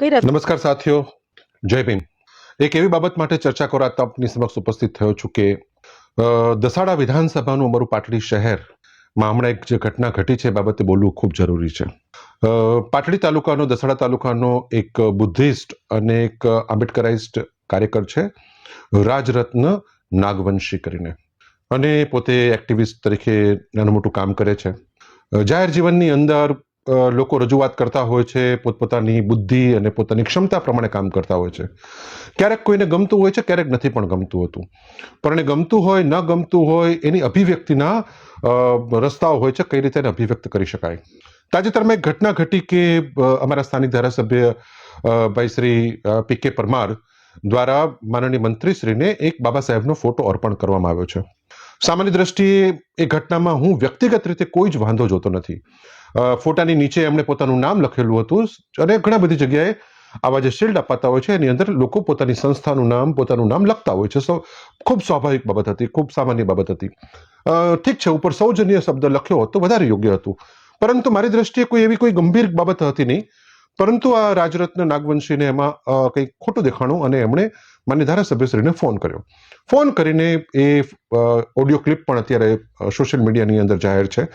કર્યા નમસ્કાર સાથીઓ. જય ભીમ. એક એવી બાબત માટે ચર્ચા કરવા આપની સમક્ષ ઉપસ્થિત થયો છું કે દસાડા વિધાનસભાનું અમારું પાટડી શહેરમાં હમણાં એક જે ઘટના ઘટી છે એ બાબતે બોલવું ખૂબ જરૂરી છે. પાટડી તાલુકાનો, દસાડા તાલુકાનો એક બુદ્ધિસ્ટ અને એક આંબેડકરાઇઝ્ડ કાર્યકર છે, રાજરત્ન નાગવંશી કરીને. અને પોતે એક્ટિવિસ્ટ તરીકે નાનું મોટું કામ કરે છે. જાહેર જીવનની અંદર લોકો રજૂઆત કરતા હોય છે, પોતપોતાની બુદ્ધિ અને પોતાની ક્ષમતા પ્રમાણે કામ કરતા હોય છે. ક્યારેક કોઈને ગમતું હોય છે, ક્યારેક નથી પણ ગમતું હતું. પણ એ ગમતું હોય, ન ગમતું હોય, એની અભિવ્યક્તિના રસ્તાઓ હોય છે, કઈ રીતે એને અભિવ્યક્ત કરી શકાય? તાજેતરમાં એક ઘટના ઘટી કે અમારા સ્થાનિક ધારાસભ્ય ભાઈ શ્રી પી કે પરમાર દ્વારા માનનીય મંત્રીશ્રીને એક બાબા સાહેબનો ફોટો અર્પણ કરવામાં આવ્યો છે. સામાન્ય દ્રષ્ટિએ એ ઘટનામાં હું વ્યક્તિગત રીતે કોઈ જ વાંધો જોતો નથી. ફોટાની નીચે એમણે પોતાનું નામ લખેલું હતું અને ઘણા બધી જગ્યાએ આવા જે શિલ્ડ અપાતા હોય છે, એની અંદર લોકો પોતાની સંસ્થાનું નામ, પોતાનું નામ લખતા હોય છે. સો, ખૂબ સ્વાભાવિક બાબત હતી, ખૂબ સામાન્ય બાબત હતી. ઠીક છે, ઉપર સૌજન્ય શબ્દ લખ્યો હતો વધારે યોગ્ય હતું. પરંતુ મારી દ્રષ્ટિએ કોઈ એવી કોઈ ગંભીર બાબત હતી નહીં. પરંતુ આ રાજરત્ન નાગવંશીને એમાં કંઈક ખોટું દેખાણું અને એમણે માન્ય ધારાસભ્યશ્રીને ફોન કર્યો. ફોન કરીને એ ઓડિયો ક્લિપ પણ અત્યારે સોશિયલ મીડિયાની અંદર જાહેર છે.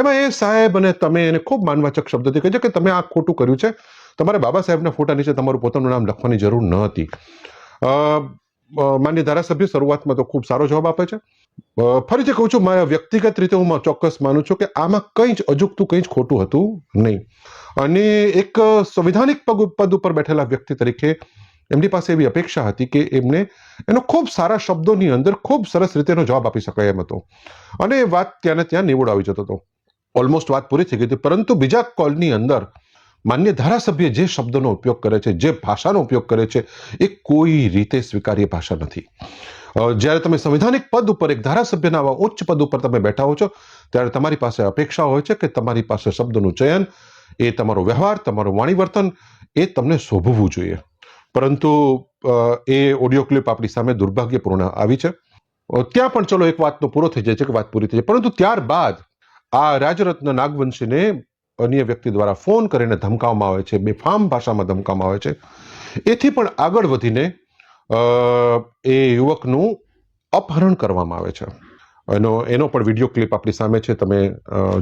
એમાં એ સાહેબ અને તમે એને ખૂબ માનવાચક શબ્દથી કહે છે કે તમે આ ખોટું કર્યું છે. તમારે બાબા સાહેબના ફોટા નીચે તમારું પોતાનું નામ લખવાની જરૂર ન હતી. માન્ય ધારાસભ્ય શરૂઆતમાં તો ખૂબ સારો જવાબ આપે છે. ફરી ફરીથી કહું છું, મારા વ્યક્તિગત રીતે હું ચોક્કસ માનું છું કે આમાં કંઈ જ અજુકતું કંઈ જ ખોટું હતું નહીં. અને એક સંવિધાનિક પગ, પદ ઉપર બેઠેલા વ્યક્તિ તરીકે એમની પાસે એવી અપેક્ષા હતી કે એમને એનો ખૂબ સારા શબ્દોની અંદર ખૂબ સરસ રીતે એનો જવાબ આપી શકાય એમ હતો. અને વાત ત્યાંને ત્યાં નિવડ આવી જતો હતો. ઓલમોસ્ટ વાત પૂરી થઈ ગઈ હતી. પરંતુ બીજા કોલની અંદર માન્ય ધારાસભ્ય જે શબ્દનો ઉપયોગ કરે છે, જે ભાષાનો ઉપયોગ કરે છે, એ કોઈ રીતે સ્વીકાર્ય ભાષા નથી. જ્યારે તમે સંવિધાનિક પદ ઉપર એક ધારાસભ્યના આવા ઉચ્ચ પદ ઉપર તમે બેઠા હો છો, ત્યારે તમારી પાસે અપેક્ષા હોય છે કે તમારી પાસે શબ્દનું ચયન, એ તમારો વ્યવહાર, તમારું વાણીવર્તન, એ તમને શોભવું જોઈએ. પરંતુ એ ઓડિયો ક્લિપ આપણી સામે દુર્ભાગ્યપૂર્ણ આવી છે. ત્યાં પણ ચલો એક વાતનો પૂરો થઈ જાય છે કે વાત પૂરી થઈ જાય. પરંતુ ત્યારબાદ આ રાજરત્ન નાગવંશીને અન્ય વ્યક્તિ દ્વારા ફોન કરીને ધમકાવવામાં આવે છે, બેફામ ભાષામાં ધમકાવવામાં આવે છે. એથી પણ આગળ વધીને એ યુવકનું અપહરણ કરવામાં આવે છે. એનો એનો પણ વીડિયો ક્લિપ આપણી સામે છે, તમે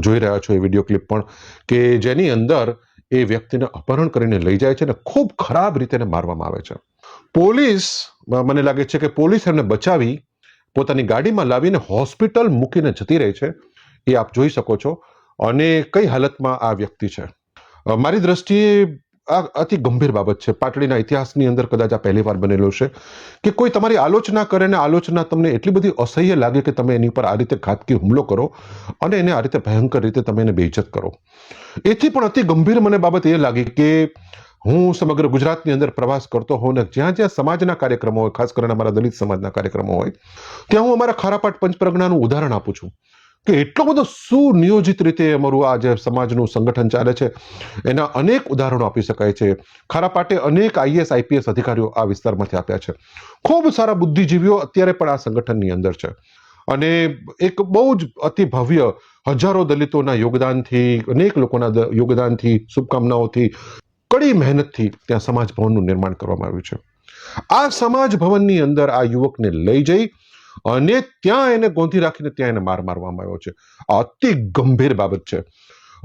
જોઈ રહ્યા છો એ વીડિયો ક્લિપ પણ, કે જેની અંદર એ વ્યક્તિને અપહરણ કરીને લઈ જાય છે અને ખૂબ ખરાબ રીતે મારવામાં આવે છે. પોલીસ મને લાગે છે કે પોલીસ એમને બચાવી, પોતાની ગાડીમાં લાવીને હોસ્પિટલ મૂકીને જતી રહી છે. એ આપ જોઈ શકો છો. અને કઈ હાલતમાં આ વ્યક્તિ છે? મારી દ્રષ્ટિએ આ અતિ ગંભીર બાબત છે. પાટડીના ઇતિહાસની અંદર કદાચ આ પહેલી વાર બનેલો છે કે કોઈ તમારી આલોચના કરે ને આલોચના તમને એટલી બધી અસહ્ય લાગે કે તમે એની પર આ રીતે ઘાતકી હુમલો કરો અને એને આ રીતે ભયંકર રીતે તમે એને બેઇજ્જત કરો. એથી પણ અતિ ગંભીર મને બાબત એ લાગી કે હું સમગ્ર ગુજરાતની અંદર પ્રવાસ કરતો હોઉં ને જ્યાં જ્યાં સમાજના કાર્યક્રમો હોય, ખાસ કરીને અમારા દલિત સમાજના કાર્યક્રમો હોય, ત્યાં હું અમારા ખારાપાટ પંચપ્રજ્ઞાનું ઉદાહરણ આપું છું. કે એટલો બધો સુનિયોજિત રીતે અમારું આ જે સમાજનું સંગઠન ચાલે છે, એના અનેક ઉદાહરણો આપી શકાય છે. ખારા પાટે અનેક આઈએસ આઈપીએસ અધિકારીઓ આ વિસ્તારમાંથી આપ્યા છે. ખૂબ સારા બુદ્ધિજીવીઓ અત્યારે પણ આ સંગઠનની અંદર છે. અને એક બહુ જ અતિ ભવ્ય હજારો દલિતોના યોગદાનથી, અનેક લોકોના યોગદાનથી, શુભકામનાઓથી, કડી મહેનતથી ત્યાં સમાજ ભવનનું નિર્માણ કરવામાં આવ્યું છે. આ સમાજ ભવનની અંદર આ યુવકને લઈ જઈ અને ત્યાં એને ગોંધી રાખીને ત્યાં એને માર મારવામાં આવ્યો છે. આ અતિ ગંભીર બાબત છે.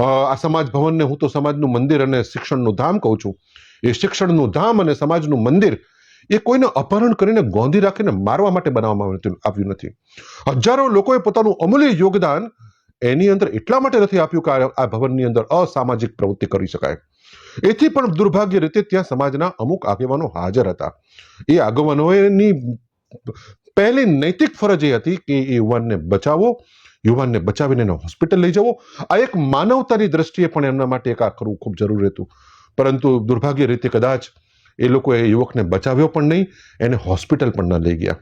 આ સમાજ ભવનને હું તો સમાજનું મંદિર અને શિક્ષણનું ધામ કહું છું. એ શિક્ષણનું ધામ અને સમાજનું મંદિર એ કોઈને અપહરણ કરીને ગોંધી રાખીને મારવા માટે બનાવવામાં આવ્યું નથી- હજારો લોકોએ પોતાનું અમૂલ્ય યોગદાન એની અંદર એટલા માટે નથી આપ્યું કે આ ભવનની અંદર અસામાજિક પ્રવૃત્તિ કરી શકાય. એથી પણ દુર્ભાગ્ય રીતે ત્યાં સમાજના અમુક આગેવાનો હાજર હતા. એ આગેવાનોની પહેલી નૈતિક ફરજ એ હતી કે એ યુવાનને બચાવો યુવાનને બચાવીને એને હોસ્પિટલ લઈ જવો. આ એક માનવતાની દ્રષ્ટિએ પણ એમના માટે એક આ કરવું ખૂબ જરૂરી હતું. પરંતુ દુર્ભાગ્ય રીતે કદાચ એ લોકોએ યુવકને બચાવ્યો પણ નહીં, એને હોસ્પિટલ પણ ન લઈ ગયા.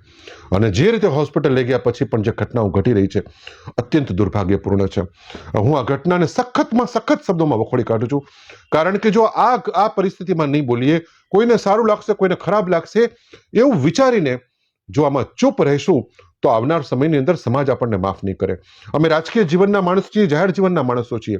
અને જે રીતે હોસ્પિટલ લઈ ગયા પછી પણ જે ઘટનાઓ ઘટી રહી છે, અત્યંત દુર્ભાગ્યપૂર્ણ છે. હું આ ઘટનાને સખતમાં સખત શબ્દોમાં વખોડી કાઢું છું. કારણ કે જો આ આ પરિસ્થિતિમાં નહીં બોલીએ, કોઈને સારું લાગશે, કોઈને ખરાબ લાગશે, એવું વિચારીને જો આમાં ચૂપ રહેશું, તો આવનાર સમયની અંદર સમાજ આપણને માફ નહીં કરે. અમે રાજકીય જીવનના માણસ છીએ, જાહેર જીવનના માણસો છીએ.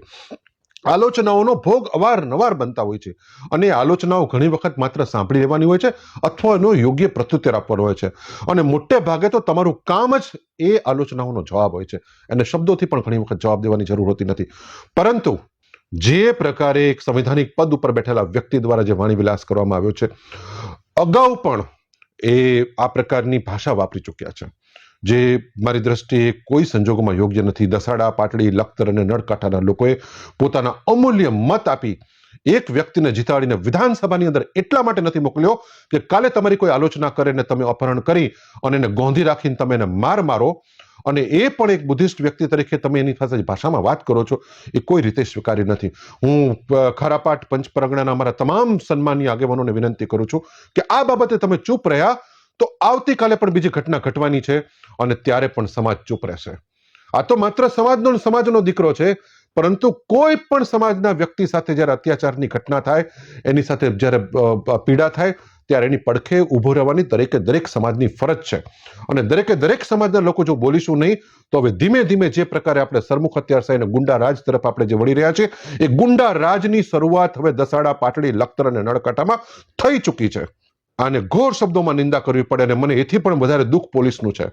આલોચનાઓનો ભોગ અવારનવાર બનતા હોય છે. અને આલોચનાઓ ઘણી વખત માત્ર સાંભળી લેવાની હોય છે અથવા એનો યોગ્ય પ્રત્યુત્તર આપવાનો હોય છે. અને મોટે ભાગે તો તમારું કામ જ એ આલોચનાઓનો જવાબ હોય છે. અને શબ્દોથી પણ ઘણી વખત જવાબ દેવાની જરૂર હોતી નથી. પરંતુ જે પ્રકારે એક સંવિધાનિક પદ ઉપર બેઠેલા વ્યક્તિ દ્વારા જે વાણી વિલાસ કરવામાં આવ્યો છે, અગાઉ પણ એ આ પ્રકારની ભાષા વાપરી ચૂક્યા છે. જે મારી દ્રષ્ટિએ કોઈ સંજોગોમાં યોગ્ય નથી. દસાડા, પાટડી, લખતર અને નળકાંઠાના લોકોએ પોતાના અમૂલ્ય મત આપી એક વ્યક્તિને જીતાડીને વિધાનસભાની અંદર એટલા માટે નથી મોકલ્યો કે કાલે તમારી કોઈ આલોચના કરે ને તમે અપહરણ કરી અને એને ગોંધી રાખીને તમે એને માર મારો. અને એ પણ એક બુદ્ધિસ્ટ વ્યક્તિ તરીકે તમે એની સાથે ભાષામાં વાત કરો છો, એ કોઈ રીતે સ્વીકાર્ય નથી. હું ખારાપાટ પંચપરગણાના અમારા તમામ સન્માનીય આગેવાનોને વિનંતી કરું છું કે આ બાબતે તમે ચૂપ રહ્યા તો આવતીકાલે પણ બીજી ઘટના ઘટવાની છે અને ત્યારે પણ સમાજ ચૂપ રહેશે. આ તો માત્ર સમાજનો સમાજનો દીકરો છે, પરંતુ કોઈ પણ સમાજના વ્યક્તિ સાથે જ્યારે અત્યાચારની ઘટના થાય, એની સાથે જ્યારે પીડા થાય ત્યારે એની પડખે ઊભો રહેવાની દરેકે દરેક સમાજની ફરજ છે. અને દરેકે દરેક સમાજના લોકો જો બોલીશું નહીં, તો હવે ધીમે ધીમે જે પ્રકારે આપણે સરમુખ હત્યાર અને ગુંડા રાજ તરફ આપણે જે વળી રહ્યા છે, એ ગુંડા રાજની શરૂઆત હવે દસાડા, પાટડી, લખતર અને નળકાંઠામાં થઈ ચૂકી છે. આને ઘોર શબ્દોમાં નિંદા કરવી પડે અને મને એથી પણ વધારે દુઃખ પોલીસનું છે.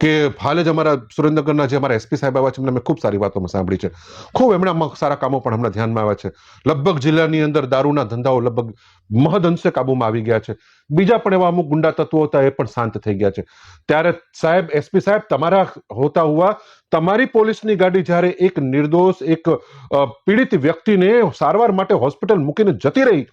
કે હાલે જ અમારા સુરેન્દ્રનગરના જે અમારા એસપી સાહેબ આવ્યા છે, એમને મેં ખૂબ સારી વાતોમાં સાંભળી છે. ખૂબ એમણે સારા કામો પણ હમણાં ધ્યાનમાં આવ્યા છે. લગભગ જિલ્લાની અંદર દારૂના ધંધાઓ લગભગ મહદઅંશે કાબૂમાં આવી ગયા છે. બીજા પણ એવા અમુક ગુંડા તત્વો હતા, એ પણ શાંત થઈ ગયા છે. ત્યારે સાહેબ, એસપી સાહેબ, તમારા હોતા હોવા તમારી પોલીસની ગાડી જ્યારે એક નિર્દોષ, એક પીડિત વ્યક્તિને સારવાર માટે હોસ્પિટલ મૂકીને જતી રહી,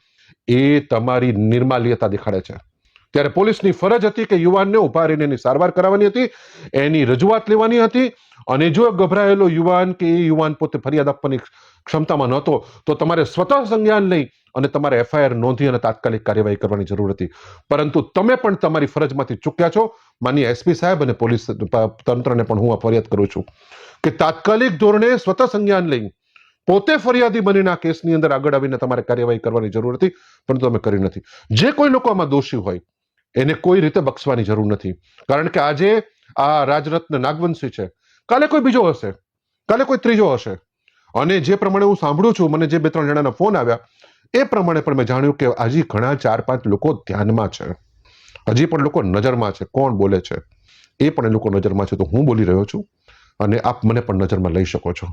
એ તમારી નિર્માલ્યતા દેખાડે છે. ત્યારે પોલીસની ફરજ હતી કે યુવાનને ઊભા રહીને એની સારવાર કરાવવાની હતી, એની રજૂઆત લેવાની હતી અને જો ગભરાયેલો યુવાન કે એ યુવાન પોતે ફરિયાદ આપવાની ક્ષમતામાં નહોતો, તો તમારે સ્વતઃ સંજ્ઞાન લઈ અને તમારે એફઆઈઆર નોંધી અને તાત્કાલિક કાર્યવાહી કરવાની જરૂર હતી. પરંતુ તમે પણ તમારી ફરજમાંથી ચૂક્યા છો. માની એસપી સાહેબ અને પોલીસ તંત્રને પણ હું આ ફરિયાદ કરું છું કે તાત્કાલિક ધોરણે સ્વતઃ સંજ્ઞાન લઈ પોતે ફરિયાદી બનીને આ કેસની અંદર આગળ આવીને તમારે કાર્યવાહી કરવાની જરૂર હતી, પરંતુ તમે કરી નથી. જે કોઈ લોકો આમાં દોષી હોય એને કોઈ રીતે બક્ષવાની જરૂર નથી. કારણ કે આજે આ રાજરત્ન નાગવંશી છે. કાલે કોઈ બીજો હશે. કાલે કોઈ ત્રીજો હશે. અને જે પ્રમાણે હું સાંભળું છું, મને જે બે ત્રણ જણાના ફોન આવ્યા, એ પ્રમાણે પણ મેં જાણ્યું કે હજી ઘણા ચાર પાંચ લોકો ધ્યાનમાં છે. હજી પણ લોકો નજરમાં છે. કોણ બોલે છે? એ પણ એ લોકો નજરમાં છે. તો હું બોલી રહ્યો છું અને આપ મને પણ નજરમાં લઈ શકો છો.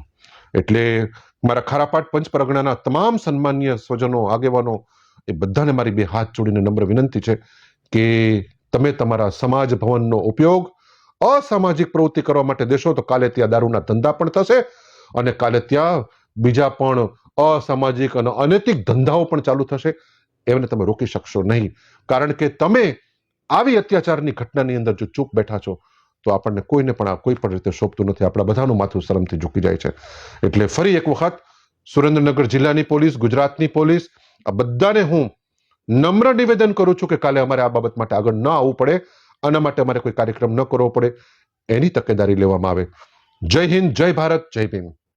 એટલે મારા ખારાપાટ પંચ પરગણાના તમામ સન્માનીય સ્વજનો, આગેવાનો, એ બધાને મારી બે હાથ જોડીને નમ્ર વિનંતી છે કે તમે તમારા સમાજ ભવનનો ઉપયોગ અસામાજિક પ્રવૃત્તિ કરવા માટે દેશો, તો કાલે ત્યાં દારૂના ધંધા પણ થશે અને કાલે ત્યાં બીજા પણ અસામાજિક અને અનૈતિક ધંધાઓ પણ ચાલુ થશે. એમને તમે રોકી શકશો નહીં. કારણ કે તમે આવી અત્યાચારની ઘટનાની અંદર જો ચૂપ બેઠા છો, તો આપણને કોઈને પણ આ કોઈ પણ રીતે શોભતું નથી. આપણા બધાનું માથું શરમથી ઝૂકી જાય છે. એટલે ફરી એક વખત સુરેન્દ્રનગર જિલ્લાની પોલીસ, ગુજરાતની પોલીસ, આ બધાને હું નમ્ર નિવેદન કરું છું કે કાલે અમારે આ બાબત માટે આગળ ન આવવું પડે આના માટે અમારે કોઈ કાર્યક્રમ ન કરવો પડે. એની તકેદારી લેવામાં આવે. જય હિન્દ, જય ભારત, જય ભીમ.